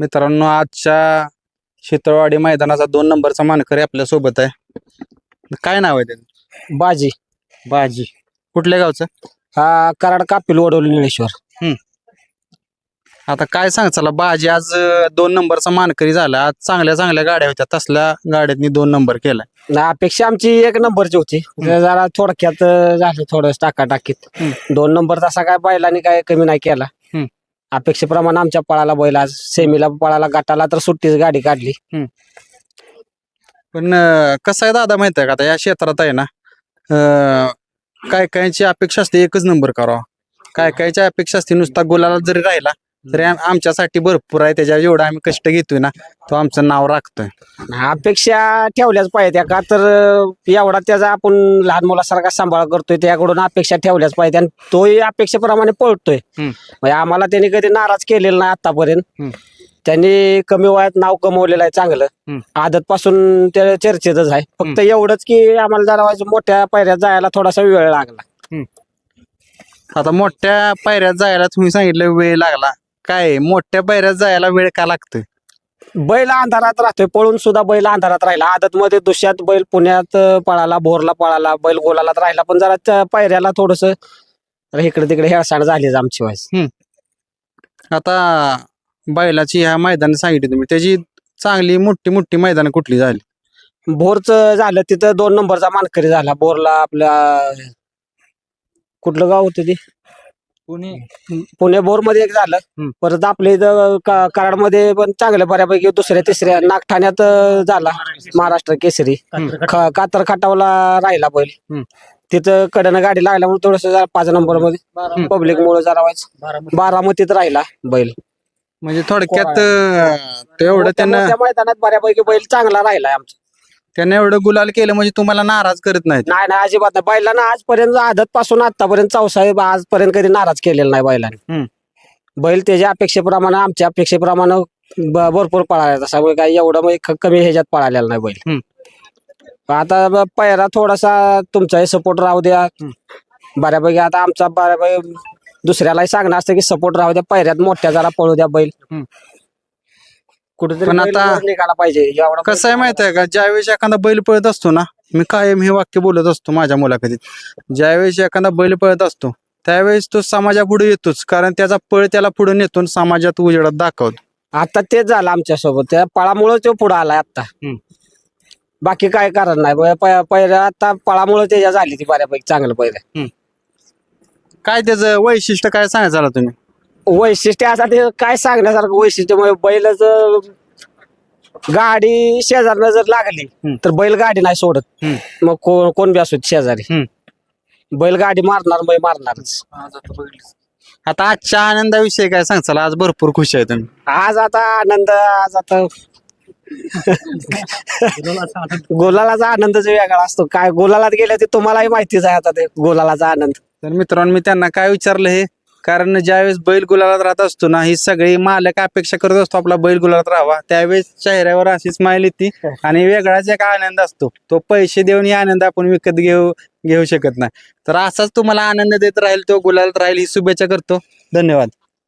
मित्रांनो आजच्या शितळवाडी मैदानाचा दोन नंबरचा मानकरी आपल्यासोबत आहे. काय नाव आहे त्याचं? बाजी. बाजी. कुठल्या गावचं? हा कराड कापिल वडवली निळेश्वर. आता काय सांग चला बाजी आज अं, दोन नंबरचा मानकरी झाला. आज चांगल्या चांगल्या गाड्या होत्या. तसल्या गाड्यांनी दोन नंबर केलाय. ना अपेक्षा आमची एक नंबरची होती. ते जरा थोडक्यात अं, झालं थोडं टाका टाकीत हम्म. दोन नंबर तसा काय बैलांनी काय कमी नाही केला. अपेक्षेप्रमाणे आमच्या पळाला बैल आज. सेमीला पळाला गटाला तर सुट्टीच गाडी काढली. पण अं, कसं आहे दादा माहीत आहे का? आता या क्षेत्रात आहे ना अं, काय कायची अपेक्षा असते एकच नंबर करावा. काय कायची अपेक्षा असते नुसता गुलाला जरी राहिला तरी आम- आमच्यासाठी भरपूर आहे. त्याच्या जेवढा आम्ही कष्ट घेतोय ना तो आमचं नाव राखतोय. अपेक्षा ठेवल्याच पाहिजे का तर अं, एवढा त्याचा आपण लहान मुलासारखा सांभाळ करतोय त्याकडून अपेक्षा ठेवल्याच पाहिजे आणि तोही अपेक्षेप्रमाणे पळतोय. हम्म. म्हणजे आम्हाला त्यांनी कधी नाराज केलेला नाही आतापर्यंत. हम्म. त्यांनी कमी वयात नाव कमवलेलं आहे चांगलं. हम्म. आदत पासून ते चर्चेतच आहे. फक्त एवढंच की आम्हाला जरा व्हायचं मोठ्या पायऱ्यात जायला थोडासा वेळ लागला. आता मोठ्या पायऱ्यात जायला तुम्ही सांगितलं वेळ लागला. काय मोठ्या पायऱ्यात जायला वेळ का लागतोय? बैल अंधारात राहतोय पळून सुद्धा बैल अंधारात राहिला. आदत मध्ये दुष्यात बैल पुण्यात अं, पळाला भोरला पळाला बैल गोलालात राहिला. पण जरा त्या पायऱ्याला थोडस इकडे तिकडे हेळसाण झालीच आमची व्हायस आता बैलाची ह्या मैदान सांगितली तुम्ही. त्याची चांगली मोठी मोठी मैदान कुठली झाली? भोरचं झालं तिथं दोन नंबरचा मानकरी झाला. बोरला आपल्या कुठलं गाव होतं ते? पुणे. पुणे बोरमध्ये एक झालं. परत आपल्या इथं का- कराडमध्ये पण चांगल्या बऱ्यापैकी दुसऱ्या तिसऱ्या नागठाण्यात झाला. महाराष्ट्र केसरी. कातर खटावला राहिला बैल. तिथं कडनं गाडी लागल्यामुळे थोडस पाच नंबरमध्ये पब्लिक मुळे जरा व्हायचं बारामतीत राहिला बैल. म्हणजे थोडक्यात तेवढं त्यानं त्या मैदानात बऱ्यापैकी बैल चांगला राहिलाय आमचा. त्यानं एवढं गुलाल केलं म्हणजे तुम्हाला नाराज करत नाहीत. नाही नाही अजिबात नाही. बैलांना आजपर्यंत आदत पासून आतापर्यंत चौसाहेब आजपर्यंत कधी नाराज केलेला नाही बैलाने. हम्म. बैल त्याच्या अपेक्षेप्रमाणे आमच्या अपेक्षेप्रमाणे ब- भरपूर पळाला त्याच्यामुळे काही एवढं म्हणजे क- कमी ह्याच्यात पळालेला नाही बैल. हम्म. आता ब- पहिला थोडासा तुमचाही सपोर्ट राहू द्या. बऱ्यापैकी आता आमचा बऱ्यापैकी दुसऱ्यालाही सांगणं असतं की सपोर्ट राहू द्या. पहिऱ्यात मोठ्या जरा पळू द्या बैल. हम्म. कुठेतरी पण आता निघाला पाहिजे एवढा कसं आहे माहीत आहे का? ज्यावेळेस एखादा बैल पळत असतो ना मी कायम हे वाक्य बोलत असतो माझ्या मुलाखतीत. ज्यावेळेस एखादा बैल पळत असतो त्यावेळेस तो समाजापुढे येतोच कारण त्याचा पळ त्याला पुढे नेतो आणि समाजात उजेडात दाखवतो. आता तेच झालं आमच्यासोबत त्या पळामुळे तो पुढे आलाय आता हम्म. बाकी काय कारण नाही. प- प- पहिल्या आता पळामुळे त्याच्या झाली ती बऱ्यापैकी चांगलं पहिलं. काय त्याचं वैशिष्ट्य काय सांगायचं झालं तुम्ही? वैशिष्ट्य असं ते काय सांगण्यासारखं वैशिष्ट्य म्हणजे बैलच गाडी शेजारनं जर लागली हम्म. तर बैल गाडी नाही सोडत. हम्म. मग कोण कोण बी असू दे शेजारी. हम्म. बैल गाडी मारणार मै मारणारच. आता आजच्या आनंदाविषयी काय सांगचाल आज भरपूर खुश आहे तुम्ही. आज आता आनंद आज आता गोलालाचा आनंदच वेगळा असतो. काय गोलालात गेल्या ते तुम्हालाही माहितीच आहे आता ते गोलालाचा आनंद. तर मित्रांनो मी त्यांना काय विचारलं हे? कारण ज्यावेळेस बैल गुलालात राहत असतो ना ही सगळी मालक अपेक्षा करत असतो आपला बैल गुलालात राहावा. त्यावेळेस चेहऱ्यावर अशी मायल येते आणि वेगळाच एक आनंद असतो. तो पैसे देऊन आनंद आपण विकत घेऊ घेऊ शकत नाही. तर असाच तुम्हाला आनंद देत राहील तो गुलालात राहील ही शुभेच्छा करतो. धन्यवाद.